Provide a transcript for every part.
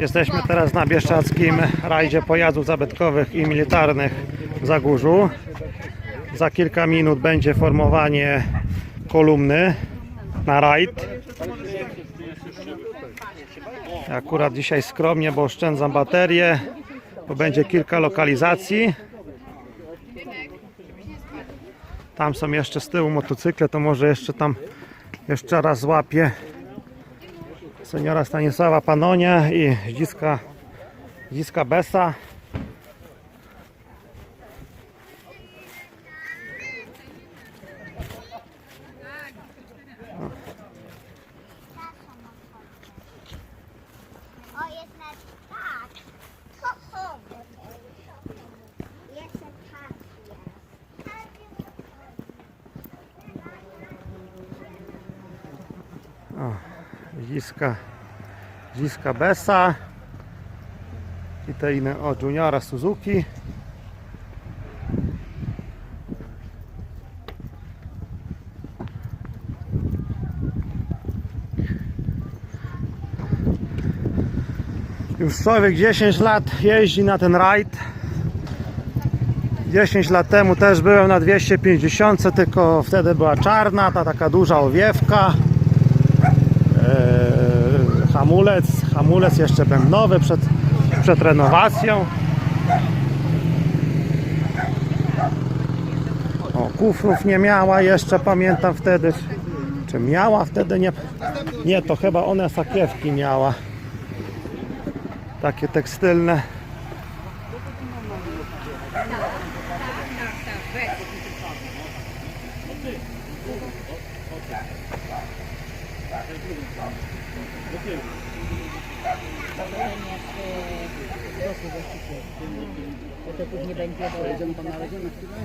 Jesteśmy teraz na Bieszczackim rajdzie pojazdów zabytkowych i militarnych w Zagórzu. Za kilka minut będzie formowanie kolumny na rajd. Akurat dzisiaj skromnie, bo oszczędzam baterię, bo będzie kilka lokalizacji. Tam są jeszcze z tyłu motocykle, to może jeszcze tam jeszcze raz złapię seniora Stanisława Panonia i dziska, dziska Besa. O, jest na tak. Ho, ho. Jeszcze tak jest. Dziska, dziska Besa. I te inne, o Juniora Suzuki. Już człowiek 10 lat jeździ na ten rajd. 10 lat temu też byłem na 250, tylko wtedy była czarna, ta taka duża owiewka. Eee, hamulec, hamulec jeszcze bębnowy przed, przed renowacją. O, kufrów nie miała jeszcze, pamiętam wtedy. Czy miała wtedy? Nie, nie to chyba one sakiewki miała. Takie tekstylne. To później będzie, bo jedziemy tam na razie na chwilę.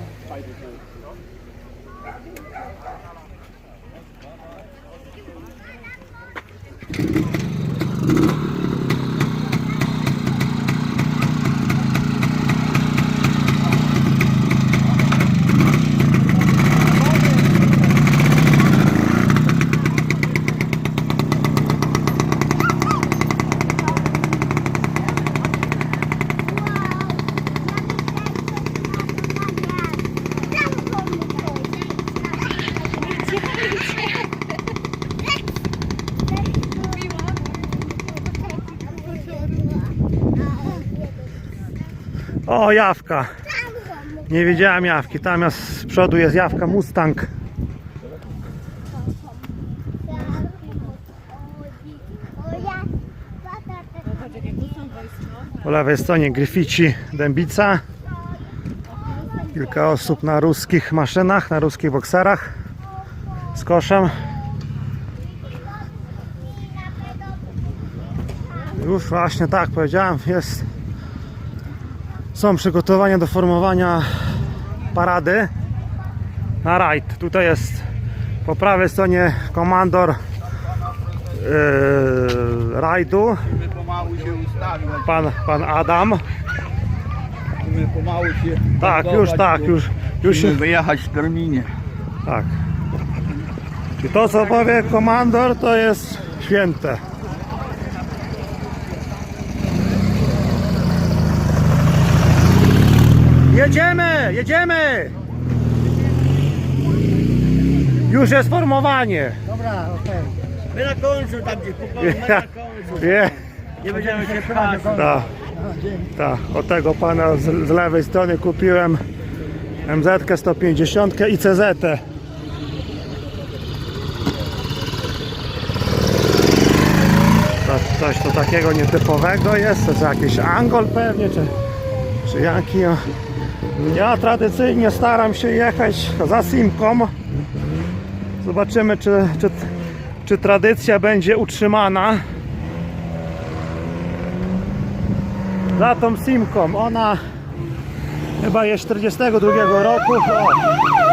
O, jawka. Nie widziałem jawki. Tam z przodu jest jawka Mustang. Po lewej stronie Gryfici Dębica. Kilka osób na ruskich maszynach, na ruskich bokserach z koszem. Już właśnie tak powiedziałem, jest są przygotowania do formowania parady na rajd. Tutaj jest po prawej stronie komandor yy, rajdu, pan, pan Adam. Tak, już tak, już, już się, wyjechać w terminie. tak. I to co powie komandor to jest święte. Jedziemy, jedziemy! Już jest formowanie. Dobra, okej. My na końcu tam gdzie kupamy, my na końcu. Nie, Nie będziemy się pchać. tak, No, tak. Od tego pana z, z lewej strony kupiłem MZ 150 i CZ. To, coś to takiego nietypowego jest, to jest jakiś Angol pewnie, czy, czy jaki. o. Ja tradycyjnie staram się jechać za Simką. Zobaczymy, czy, czy, czy tradycja będzie utrzymana. Za tą Simką. Ona chyba jest 42 roku. O,